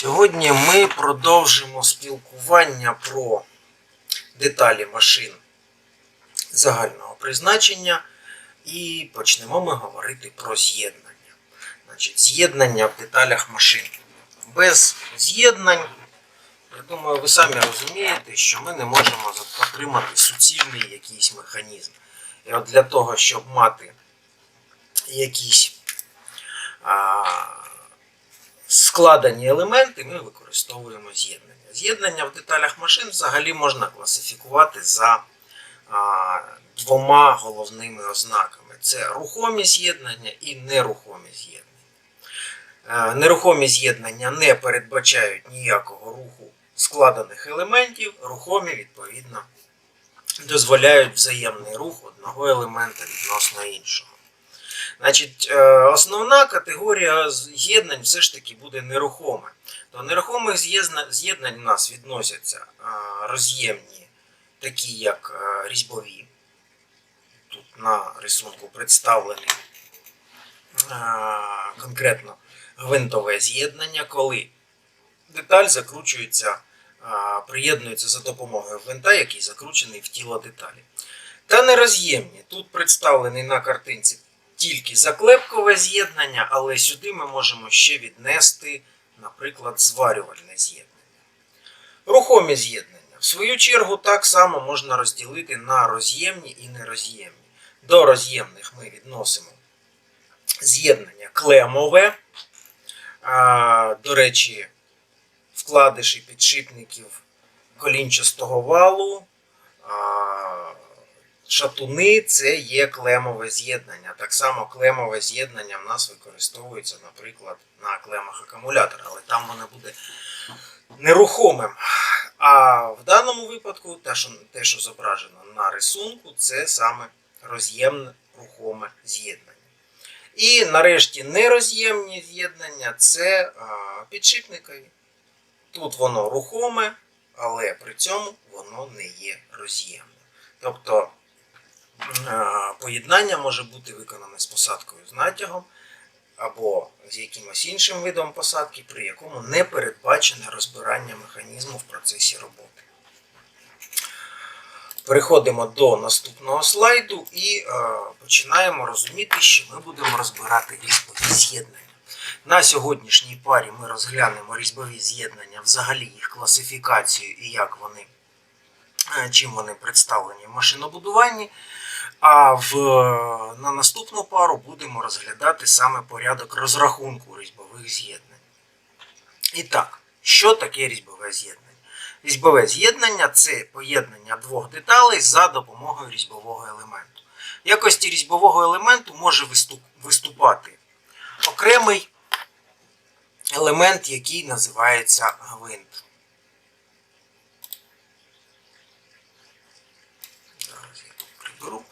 Сьогодні ми продовжимо спілкування про деталі машин загального призначення і почнемо ми говорити про з'єднання. Значить, з'єднання в деталях машин. Без з'єднань, я думаю, ви самі розумієте, що ми не можемо отримати суцільний якийсь механізм. І от для того, щоб мати якісь складені елементи, ми використовуємо з'єднання. З'єднання в деталях машин взагалі можна класифікувати за а, двома головними ознаками: це рухомі з'єднання і нерухомі з'єднання. Е, Нерухомі з'єднання не передбачають ніякого руху складених елементів, рухомі, відповідно, дозволяють взаємний рух одного елемента відносно іншого. Значить, е, основна категорія з'єднань все ж таки буде нерухоме. До нерухомих з'єднань у нас відносяться е, роз'ємні, такі як е, різьбові. Тут на рисунку представлені конкретно гвинтове з'єднання, коли деталь закручується, приєднується за допомогою гвинта, який закручений в тіло деталі. Та нероз'ємні. Тут представлений на картинці тільки заклепкове з'єднання, але сюди ми можемо ще віднести, наприклад, зварювальне з'єднання. Рухомі з'єднання. В свою чергу так само можна розділити на роз'ємні і нероз'ємні. До роз'ємних ми відносимо з'єднання клемове. А, До речі, вкладиші підшипників колінчастого валу. а, Шатуни це є клемове з'єднання. Так само клемове з'єднання в нас використовується, наприклад, на клемах акумулятора, але там воно буде нерухомим. А в даному випадку те, що, те, що зображено на рисунку, це саме роз'ємне рухоме з'єднання. І нарешті нероз'ємні з'єднання це підшипникові. Тут воно рухоме, але при цьому воно не є роз'ємним. Тобто поєднання може бути виконане з посадкою з натягом або з якимось іншим видом посадки, при якому не передбачене розбирання механізму в процесі роботи. Переходимо до наступного слайду і е, починаємо розуміти, що ми будемо розбирати різьбові з'єднання. На сьогоднішній парі ми розглянемо різьбові з'єднання, взагалі їх класифікацію і як вони, е, чим вони представлені в машинобудуванні. А в, на наступну пару будемо розглядати саме порядок розрахунку різьбових з'єднань. І так, що таке різьбове з'єднання? Різьбове з'єднання це поєднання двох деталей за допомогою різьбового елементу. В якості різьбового елементу може виступати окремий елемент, який називається гвинт. Зараз я тут приберу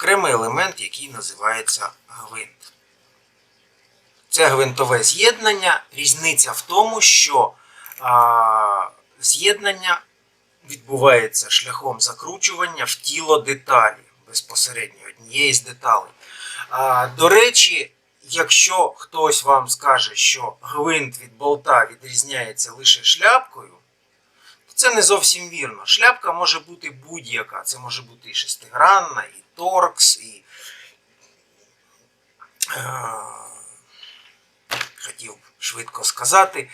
окремий елемент, який називається гвинт. Це гвинтове з'єднання. Різниця в тому, що з'єднання відбувається шляхом закручування в тіло деталі безпосередньо однієї з деталей. А, до речі, якщо хтось вам скаже, що гвинт від болта відрізняється лише шляпкою, це не зовсім вірно. Шляпка може бути будь-яка. Це може бути і шестигранна, і торкс, і. Е, хотів швидко сказати,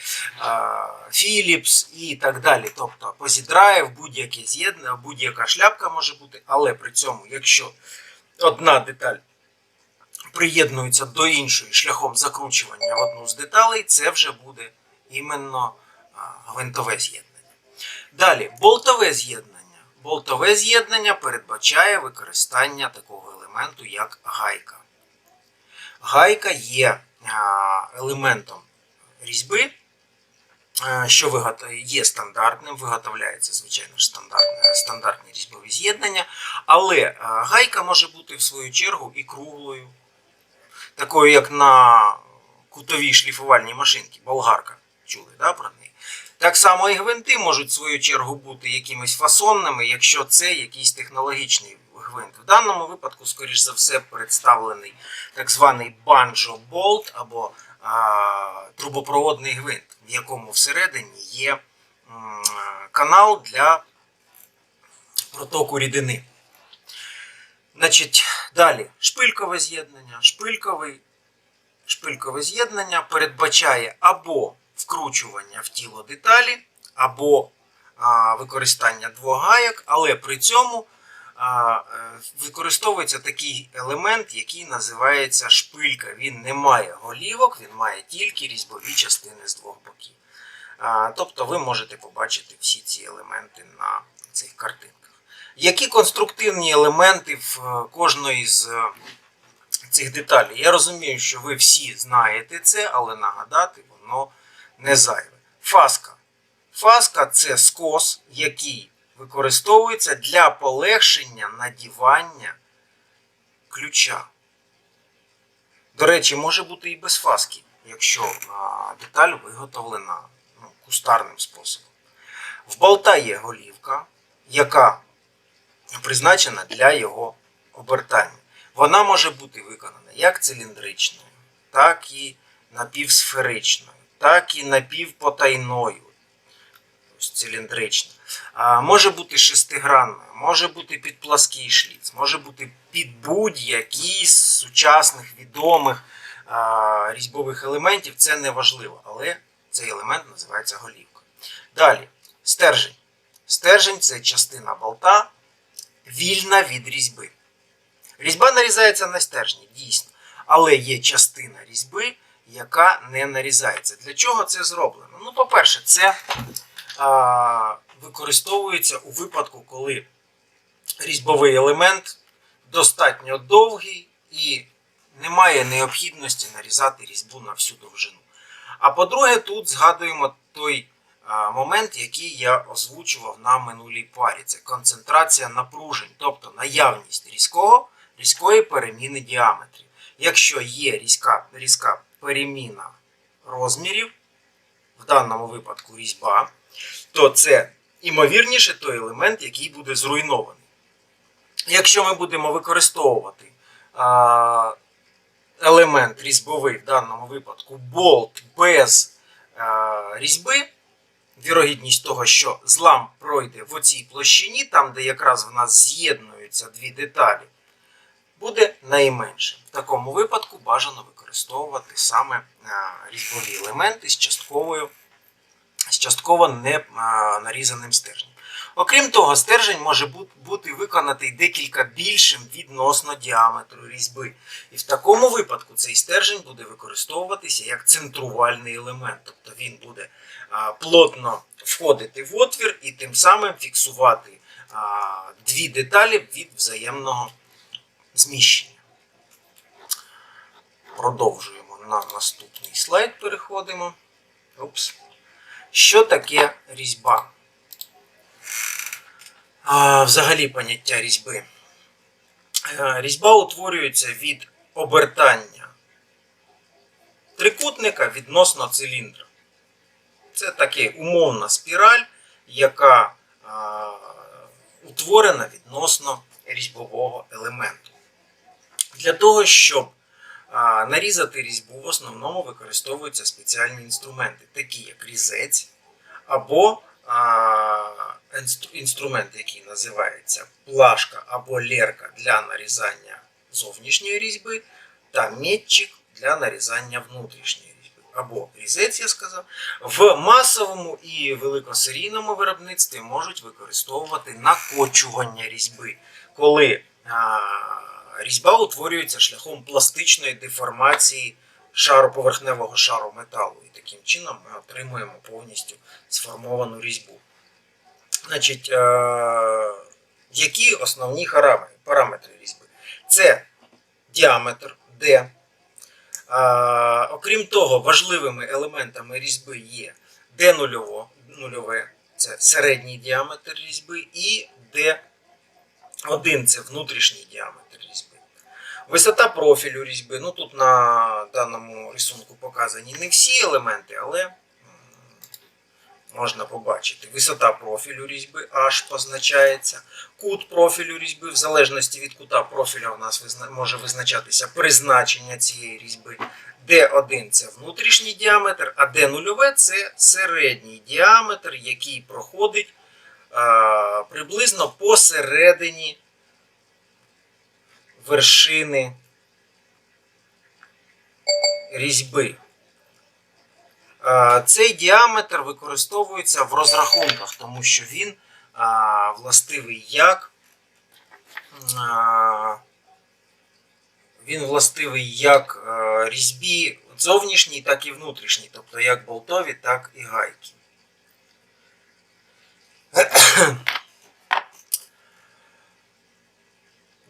Philips і так далі. Тобто позідрайв, будь-яке з'єднання, будь-яка шляпка може бути, але при цьому, якщо одна деталь приєднується до іншої шляхом закручування в одну з деталей, це вже буде іменно а, гвинтове з'єднання. Далі, болтове з'єднання. Болтове з'єднання передбачає використання такого елементу, як гайка. Гайка є елементом різьби, що є стандартним, виготовляється, звичайно ж, стандартне, стандартні різьбові з'єднання, але гайка може бути в свою чергу і круглою, такою, як на кутовій шліфувальній машинці, болгарка. Чули да, про неї? Так само і гвинти можуть в свою чергу бути якимись фасонними, якщо це якийсь технологічний гвинт. В даному випадку, скоріш за все, представлений так званий банджо болт або а, трубопроводний гвинт, в якому всередині є м, канал для протоку рідини. Значить, далі шпилькове з'єднання. Шпильковий, шпилькове з'єднання передбачає або вкручування в тіло деталі, або а, використання двох гайок, але при цьому а, е, використовується такий елемент, який називається шпилька. Він не має голівок, він має тільки різьбові частини з двох боків. А, Тобто ви можете побачити всі ці елементи на цих картинках. Які конструктивні елементи в е, кожної з е, цих деталей? Я розумію, що ви всі знаєте це, але нагадати воно не зайве. Фаска. Фаска це скос, який використовується для полегшення надівання ключа. До речі, може бути і без фаски, якщо деталь виготовлена ну, кустарним способом. В болта є голівка, яка призначена для його обертання. Вона може бути виконана як циліндричною, так і напівсферичною, так і напівпотайною. Ось циліндрична. А, може бути шестигранною, може бути під плаский шліц, може бути під будь-який з сучасних відомих а, різьбових елементів. Це не важливо, але цей елемент називається голівка. Далі, стержень. Стержень це частина болта, вільна від різьби. Різьба нарізається на стержні, дійсно. Але є частина різьби, яка не нарізається. Для чого це зроблено? Ну, по-перше, це а, використовується у випадку, коли різьбовий елемент достатньо довгий і немає необхідності нарізати різьбу на всю довжину. А по-друге, тут згадуємо той момент, який я озвучував на минулій парі. Це концентрація напружень, тобто наявність різкого, різкої переміни діаметрів. Якщо є різка, різка переміна розмірів, в даному випадку різьба, то це імовірніше той елемент, який буде зруйнований. Якщо ми будемо використовувати а, елемент різьбовий в даному випадку болт без а, різьби, вірогідність того, що злам пройде в оцій площині, там, де якраз в нас з'єднуються дві деталі, буде найменше. В такому випадку бажано використовувати саме різьбові елементи з частковою з частково не нарізаним стержнем. Окрім того, стержень може бути виконаний декілька більшим відносно діаметру різьби. І в такому випадку цей стержень буде використовуватися як центрувальний елемент. Тобто він буде плотно входити в отвір і тим самим фіксувати дві деталі від взаємного зміщення. Продовжуємо на наступний слайд. Переходимо. Опс. Що таке різьба? А, взагалі поняття різьби. Е, Різьба утворюється від обертання трикутника відносно циліндра. Це така умовна спіраль, яка а, утворена відносно різьбового елементу. Для того, щоб нарізати різьбу, в основному використовуються спеціальні інструменти, такі як різець або інструмент, який називається плашка або лерка для нарізання зовнішньої різьби, та метчик для нарізання внутрішньої різьби. Або різець, я сказав, в масовому і великосерійному виробництві можуть використовувати накочування різьби, коли різьба утворюється шляхом пластичної деформації шару поверхневого шару металу. І таким чином ми отримуємо повністю сформовану різьбу. Значить, е, які основні параметри різьби? Це діаметр D. Е, окрім того, важливими елементами різьби є D нульово, нульове, це середній діаметр різьби, і D1 це внутрішній діаметр різьби. Висота профілю різьби. Ну тут на даному рисунку показані не всі елементи, але можна побачити. Висота профілю різьби H позначається. Кут профілю різьби, в залежності від кута профіля у нас може визначатися призначення цієї різьби. D1 це внутрішній діаметр, а D0 це середній діаметр, який проходить приблизно посередині вершини різьби. Цей діаметр використовується в розрахунках, тому що він властивий як він властивий як різьбі зовнішній, так і внутрішній, тобто як болтові, так і гайки.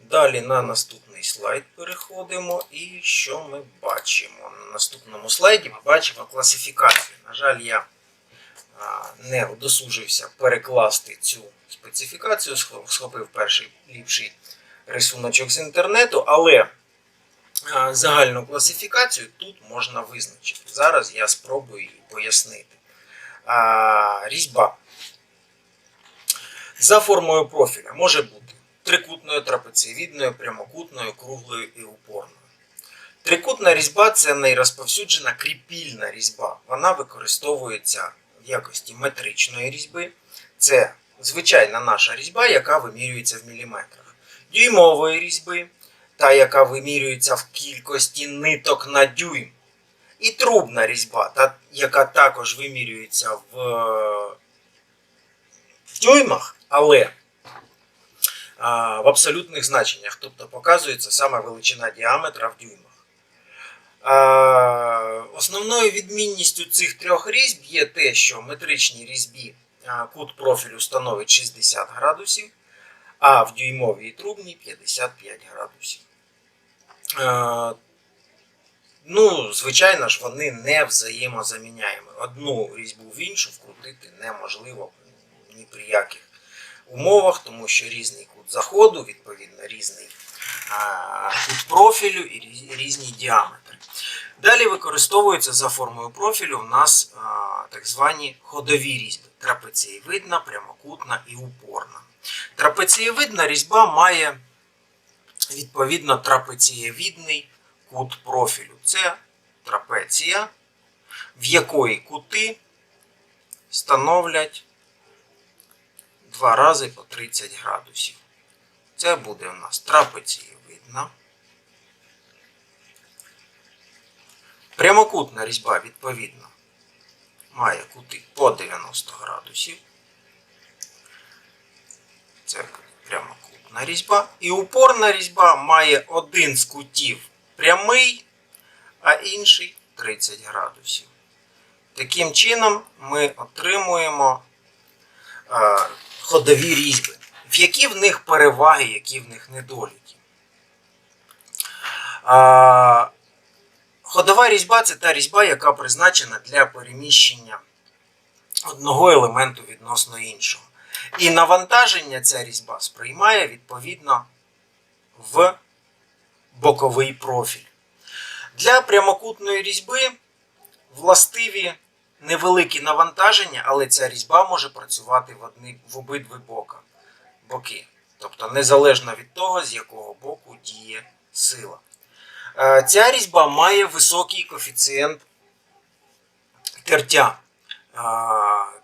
Далі на наступний слайд переходимо. І що ми бачимо? На наступному слайді ми бачимо класифікацію. На жаль, я не удосужився перекласти цю специфікацію, схопив перший ліпший рисуночок з інтернету, але загальну класифікацію тут можна визначити. Зараз я спробую її пояснити. Різьба за формою профіля може бути трикутною, трапецієвідною, прямокутною, круглою і упорною. Трикутна різьба це найрозповсюджена кріпільна різьба. Вона використовується в якості метричної різьби. Це звичайна наша різьба, яка вимірюється в міліметрах. Дюймової різьби, та яка вимірюється в кількості ниток на дюйм. І трубна різьба, та, яка також вимірюється в, е, в дюймах, але а, в абсолютних значеннях, тобто показується саме величина діаметра в дюймах. А, Основною відмінністю цих трьох різьб є те, що в метричній різьбі кут профілю становить 60 градусів, а в дюймовій трубній 55 градусів. А, Ну, звичайно ж, вони не взаємозаміняємі. Одну різьбу в іншу вкрутити неможливо ні при яких умовах, тому що різний кут заходу, відповідно, різний кут профілю і різні діаметри. Далі використовуються за формою профілю у нас так звані ходові різьби: трапецієвидна, прямокутна і упорна. Трапецієвидна різьба має відповідно трапецієвідний кут профілю. Це трапеція, в якої кути становлять два рази по 30 градусів. Це буде у нас трапецієвидна. Прямокутна різьба, відповідно, має кути по 90 градусів. Це прямокутна різьба. І упорна різьба має один з кутів прямий, а інший 30 градусів. Таким чином ми отримуємо е, ходові різьби. В які в них переваги, які в них недоліки. А, ходова різьба це та різьба, яка призначена для переміщення одного елементу відносно іншого. І навантаження ця різьба сприймає відповідно в боковий профіль. Для прямокутної різьби властиві невеликі навантаження, але ця різьба може працювати в, одні, в обидві бока, боки. Тобто незалежно від того, з якого боку діє сила. Е, Ця різьба має високий коефіцієнт тертя. Е,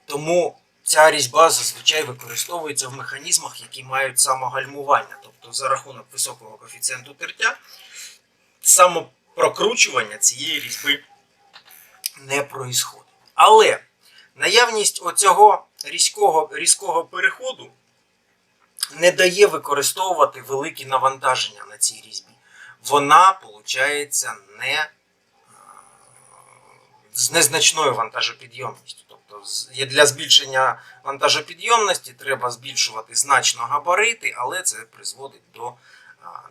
Тому ця різьба зазвичай використовується в механізмах, які мають самогальмування. Тобто за рахунок високого коефіцієнту тертя самопрокручування цієї різьби не проїсходить. Але наявність оцього різкого, різкого переходу не дає використовувати великі навантаження на цій різьбі. Вона, виходить, не, е, з незначною вантажопідйомністю. Тобто для збільшення вантажопідйомності треба збільшувати значно габарити, але це призводить до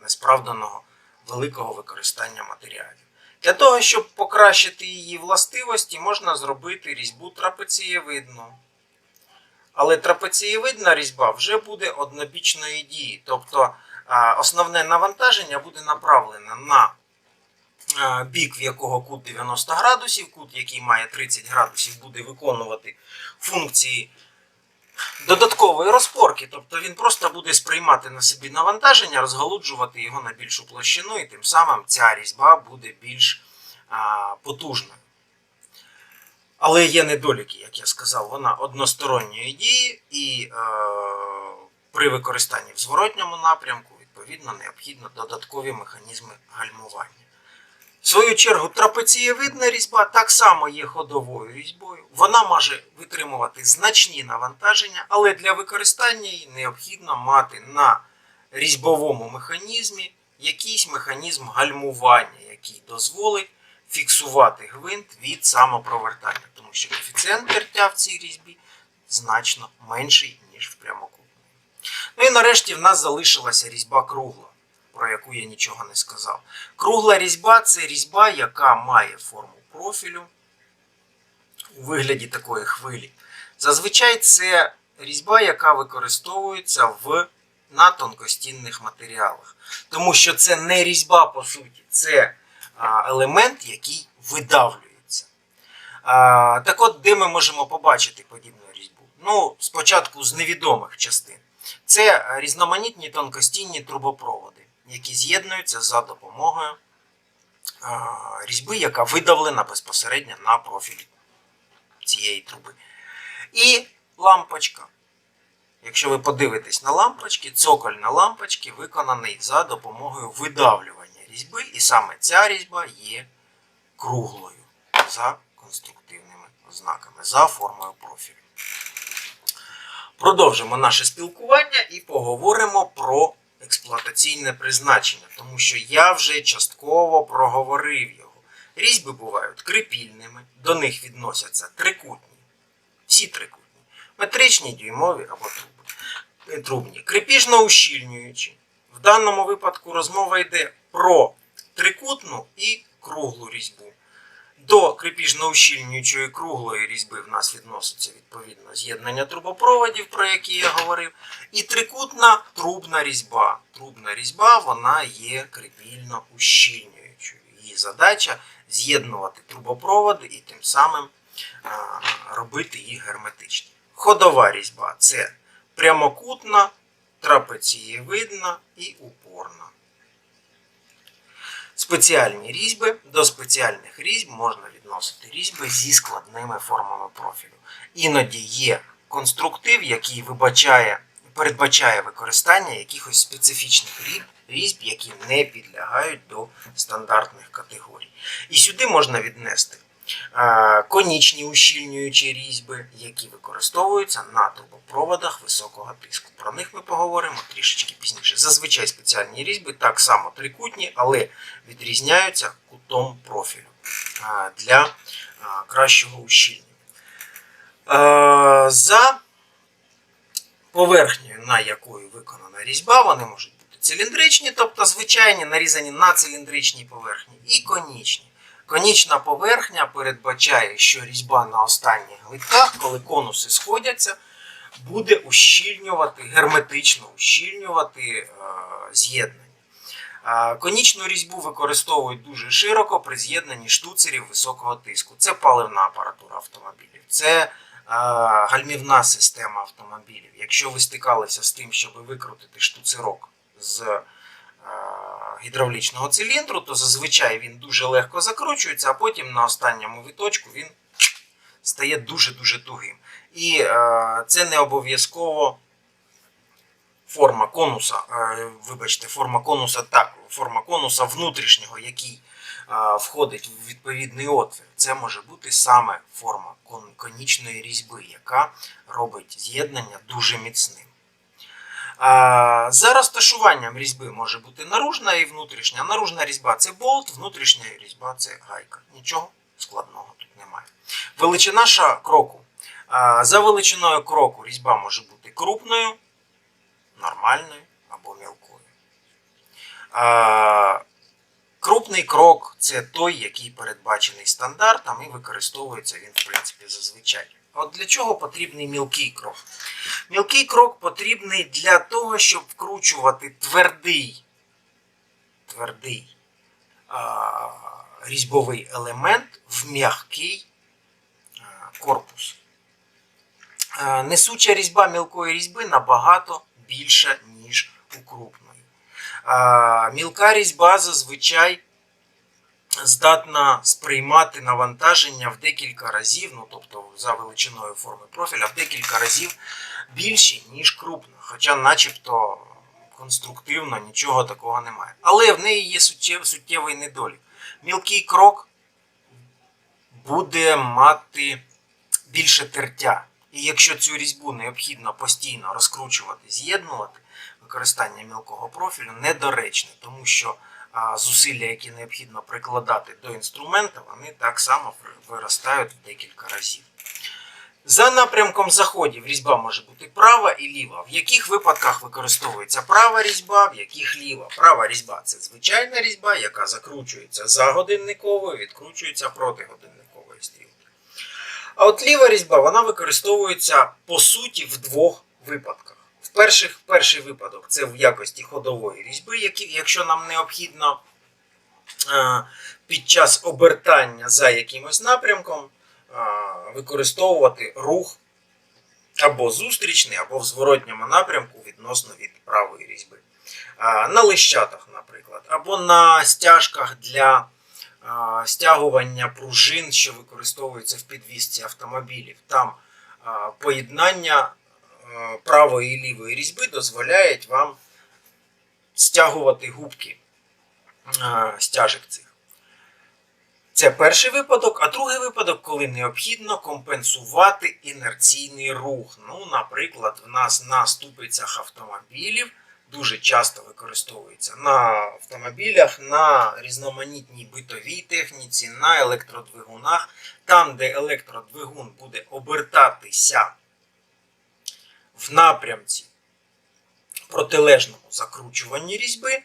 несправданого великого використання матеріалів. Для того, щоб покращити її властивості, можна зробити різьбу трапецієвидну. Але трапецієвидна різьба вже буде однобічної дії. Тобто основне навантаження буде направлене на бік, в якого кут 90 градусів, кут, який має 30 градусів, буде виконувати функції додаткової розпорки. Тобто він просто буде сприймати на собі навантаження, розгалуджувати його на більшу площину, і тим самим ця різьба буде більш а, потужною. Але є недоліки, як я сказав, вона односторонньої дії, і е, при використанні в зворотньому напрямку, відповідно, необхідно додаткові механізми гальмування. В свою чергу, трапецієвидна різьба так само є ходовою різьбою. Вона може витримувати значні навантаження, але для використання її необхідно мати на різьбовому механізмі якийсь механізм гальмування, який дозволить фіксувати гвинт від самопровертання, тому що коефіцієнт тертя в цій різьбі значно менший, ніж в прямокутній. Ну і нарешті в нас залишилася різьба кругла, про яку я нічого не сказав. Кругла різьба це різьба, яка має форму профілю у вигляді такої хвилі. Зазвичай це різьба, яка використовується в на тонкостінних матеріалах. Тому що це не різьба, по суті, це елемент, який видавлюється. Так от, де ми можемо побачити подібну різьбу? Ну, спочатку з невідомих частин. Це різноманітні тонкостінні трубопроводи, які з'єднуються за допомогою різьби, яка видавлена безпосередньо на профілі цієї труби. І лампочка. Якщо ви подивитесь на лампочки, цоколь на лампочки виконаний за допомогою видавлювання різьби, і саме ця різьба є круглою за конструктивними ознаками, за формою профілю. Продовжимо наше спілкування і поговоримо про експлуатаційне призначення, тому що я вже частково проговорив його. Різьби бувають крипільними, до них відносяться трикутні, всі трикутні, метричні, дюймові або труби, трубні, крепіжно ущільнюючі. В даному випадку розмова йде про трикутну і круглу різьбу. До крепіжно ущільнюючої круглої різьби в нас відноситься відповідно з'єднання трубопроводів, про які я говорив. І трикутна трубна різьба. Трубна різьба вона є крепільно ущільнюючою. Її задача з'єднувати трубопроводи і тим самим робити їх герметичні. Ходова різьба це прямокутна, трапецієвидна і упорна. Спеціальні різьби до спеціальних різьб можна відносити різьби зі складними формами профілю. Іноді є конструктив, який вибачає, передбачає використання якихось специфічних різьб, різьб, які не підлягають до стандартних категорій. І сюди можна віднести конічні ущільнюючі різьби, які використовуються на трубопроводах високого тиску. Про них ми поговоримо трішечки пізніше. Зазвичай спеціальні різьби так само трикутні, але відрізняються кутом профілю для кращого ущільнення. За поверхнею, на якою виконана різьба, вони можуть бути циліндричні, тобто звичайні, нарізані на циліндричній поверхні, і конічні. Конічна поверхня передбачає, що різьба на останніх глитках, коли конуси сходяться, буде ущільнювати, герметично ущільнювати е, з'єднання. Е, конічну різьбу використовують дуже широко при з'єднанні штуцерів високого тиску. Це паливна апаратура автомобілів, це е, гальмівна система автомобілів. Якщо ви стикалися з тим, щоб викрутити штуцерок з гідравлічного циліндру, то зазвичай він дуже легко закручується, а потім на останньому виточку він стає дуже-дуже тугим. І е, це не обов'язково форма конуса, е, вибачте, форма конуса так, форма конуса внутрішнього, який е, входить в відповідний отвір. Це може бути саме форма кон- конічної різьби, яка робить з'єднання дуже міцним. За розташуванням різьби може бути наружна і внутрішня. Наружна різьба це болт, внутрішня різьба це гайка. Нічого складного тут немає. Величина кроку. За величиною кроку різьба може бути крупною, нормальною або мілкою. Крупний крок це той, який передбачений стандартом і використовується він, в принципі, зазвичай. От для чого потрібний мілкий крок? Мілкий крок потрібний для того, щоб вкручувати твердий, твердий а, різьбовий елемент в м'який корпус. А, Несуча різьба мілкої різьби набагато більша, ніж у крупної. А, Мілка різьба зазвичай здатна сприймати навантаження в декілька разів, ну тобто за величиною форми профіля, в декілька разів більші, ніж крупна. Хоча, начебто, конструктивно нічого такого немає. Але в неї є суттєв- суттєвий недолік. Мілкий крок буде мати більше тертя. І якщо цю різьбу необхідно постійно розкручувати, з'єднувати, використання мілкого профілю недоречне, тому що зусилля, які необхідно прикладати до інструмента, вони так само виростають в декілька разів. За напрямком заходів різьба може бути права і ліва. В яких випадках використовується права різьба, в яких ліва. Права різьба це звичайна різьба, яка закручується за годинниковою, відкручується проти годинникової стрілки. А от ліва різьба вона використовується по суті в двох випадках. Перших, перший випадок це в якості ходової різьби, які, якщо нам необхідно е, під час обертання за якимось напрямком е, використовувати рух або зустрічний, або в зворотньому напрямку відносно від правої різьби. Е, На лищатах, наприклад, або на стяжках для стягування пружин, що використовуються в підвісці автомобілів. Там поєднання правої і лівої різьби дозволяють вам стягувати губки е, стяжок цих. Це перший випадок, а другий випадок, коли необхідно компенсувати інерційний рух. Ну, наприклад, в нас на ступицях автомобілів дуже часто використовується на автомобілях, на різноманітній битовій техніці, на електродвигунах, там, де електродвигун буде обертатися в напрямці протилежному закручуванні різьби,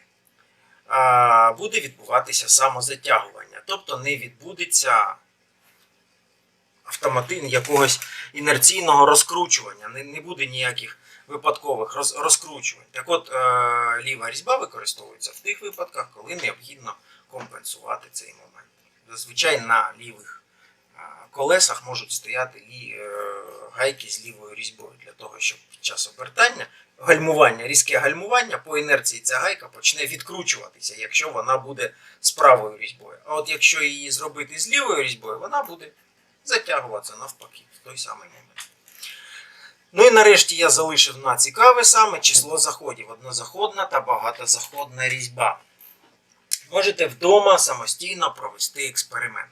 буде відбуватися самозатягування. Тобто не відбудеться автоматично якогось інерційного розкручування, не, не буде ніяких випадкових розкручувань. Так от, е, ліва різьба використовується в тих випадках, коли необхідно компенсувати цей момент. Зазвичай на лівих е, колесах можуть стояти лі, е, гайки з лівою різьбою для того, щоб під час обертання гальмування, різке гальмування по інерції ця гайка почне відкручуватися, якщо вона буде з правою різьбою. А от якщо її зробити з лівою різьбою, вона буде затягуватися навпаки в той самий момент. Ну і нарешті я залишив на цікаве саме число заходів. Однозаходна та багатозаходна різьба. Можете вдома самостійно провести експеримент.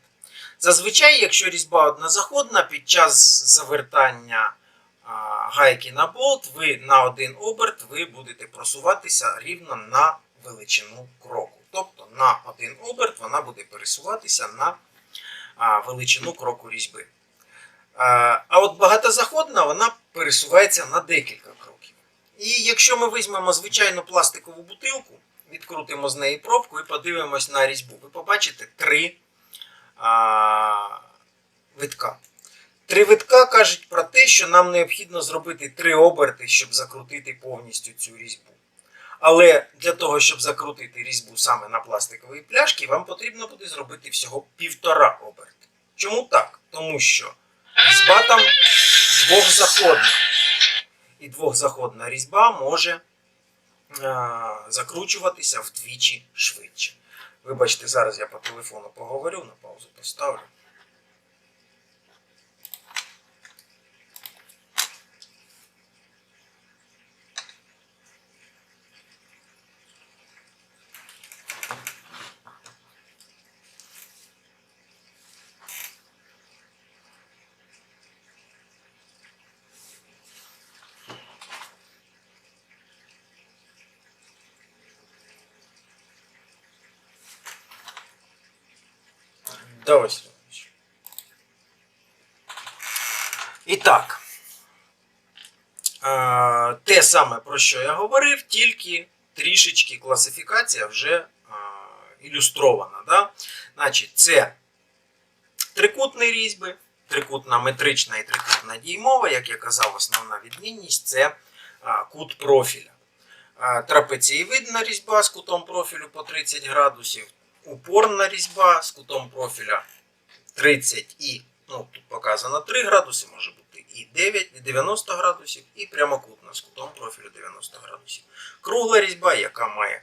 Зазвичай, якщо різьба однозаходна, під час завертання гайки на болт, ви на один оберт ви будете просуватися рівно на величину кроку. Тобто на один оберт вона буде пересуватися на величину кроку різьби. А от багатозаходна вона пересувається на декілька кроків. І якщо ми візьмемо звичайну пластикову бутилку, відкрутимо з неї пробку і подивимось на різьбу, ви побачите три а, витка. Три витка кажуть про те, що нам необхідно зробити три оберти, щоб закрутити повністю цю різьбу. Але для того, щоб закрутити різьбу саме на пластиковій пляшці, вам потрібно буде зробити всього півтора оберти. Чому так? Тому що різьба там двохзаходна. І двохзаходна різьба може а, закручуватися вдвічі швидше. Вибачте, зараз я по телефону поговорю, на паузу поставлю. Да, Василь Іванович. І так. Те саме, про що я говорив, тільки трішечки класифікація вже ілюстрована. Да? Значить, це трикутні різьби, трикутна метрична і трикутна діймова, як я казав, основна відмінність це кут профіля. Трапецієвидна різьба з кутом профілю по 30 градусів упорна різьба з кутом профіля 30 і, ну, тут показано 3 градуси, може бути і 9, і 90 градусів, і прямокутна з кутом профілю 90 градусів. Кругла різьба, яка має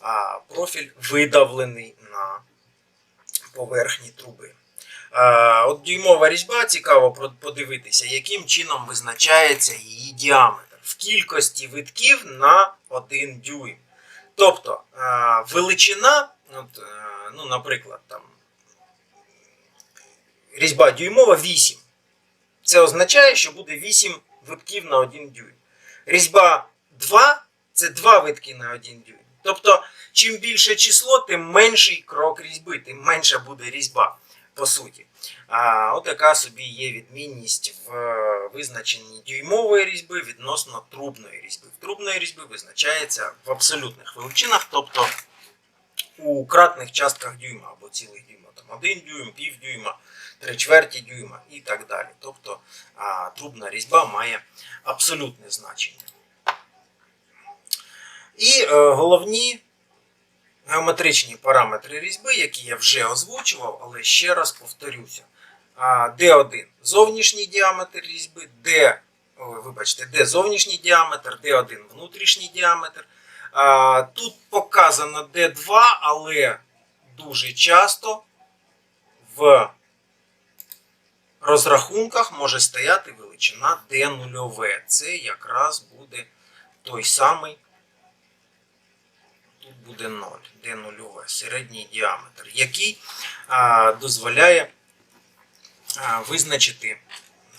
а, профіль видавлений на поверхні труби. А, от дюймова різьба, цікаво подивитися, яким чином визначається її діаметр в кількості витків на 1 дюйм. Тобто а, величина, от, е, ну, наприклад, там, різьба дюймова 8. Це означає, що буде 8 витків на 1 дюйм. Різьба 2 це 2 витки на 1 дюйм. Тобто, чим більше число, тим менший крок різьби, тим менша буде різьба, по суті. А, от така собі є відмінність в е, визначенні дюймової різьби відносно трубної різьби. В трубної різьби визначається в абсолютних величинах, тобто у кратних частках дюйма або цілих дюйма. Там 1 дюйм, пів дюйма, три чверті дюйма і так далі. Тобто а, трубна різьба має абсолютне значення. І е, головні геометричні параметри різьби, які я вже озвучував, але ще раз повторюся. D1 зовнішній діаметр різьби, D, вибачте, D зовнішній діаметр, D1 внутрішній діаметр. Тут показано D2, але дуже часто в розрахунках може стояти величина D0. Це якраз буде той самий. Тут буде 0, D0, середній діаметр, який а, дозволяє а, визначити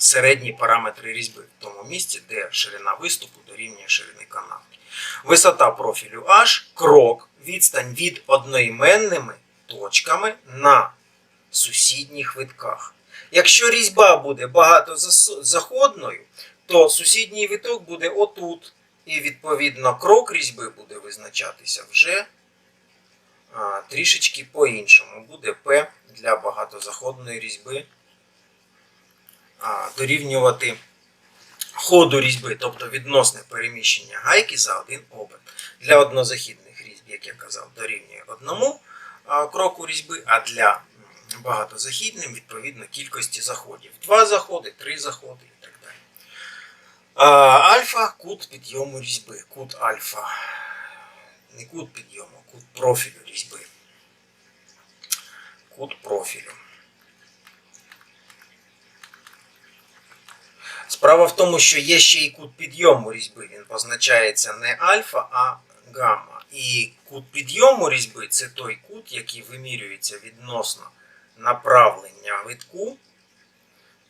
середні параметри різьби в тому місці, де ширина виступу дорівнює ширини каналу. Висота профілю H, крок, відстань від одноіменними точками на сусідніх витках. Якщо різьба буде багатозаходною, то сусідній виток буде отут. І відповідно крок різьби буде визначатися вже а, трішечки по-іншому. Буде P для багатозаходної різьби дорівнювати ходу різьби, тобто відносне переміщення гайки за один оберт. Для однозахідних різьб, як я казав, дорівнює одному кроку різьби, а для багатозахідним відповідно кількості заходів. Два заходи, три заходи і так далі. Альфа кут підйому різьби. Кут альфа. Не кут підйому, кут профілю різьби. Кут профілю. Справа в тому, що є ще і кут підйому різьби. Він позначається не альфа, а гамма. І кут підйому різьби це той кут, який вимірюється відносно направлення витку,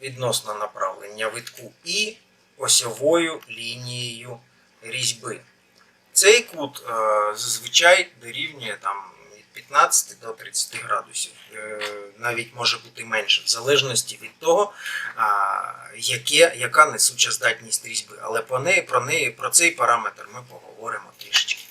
відносно направлення витку і осьовою лінією різьби. Цей кут е, зазвичай дорівнює там, 15 до 30 градусів. Е, навіть може бути менше, в залежності від того, яке, яка несуча здатність різьби. Але по неї, про неї, про цей параметр ми поговоримо трішечки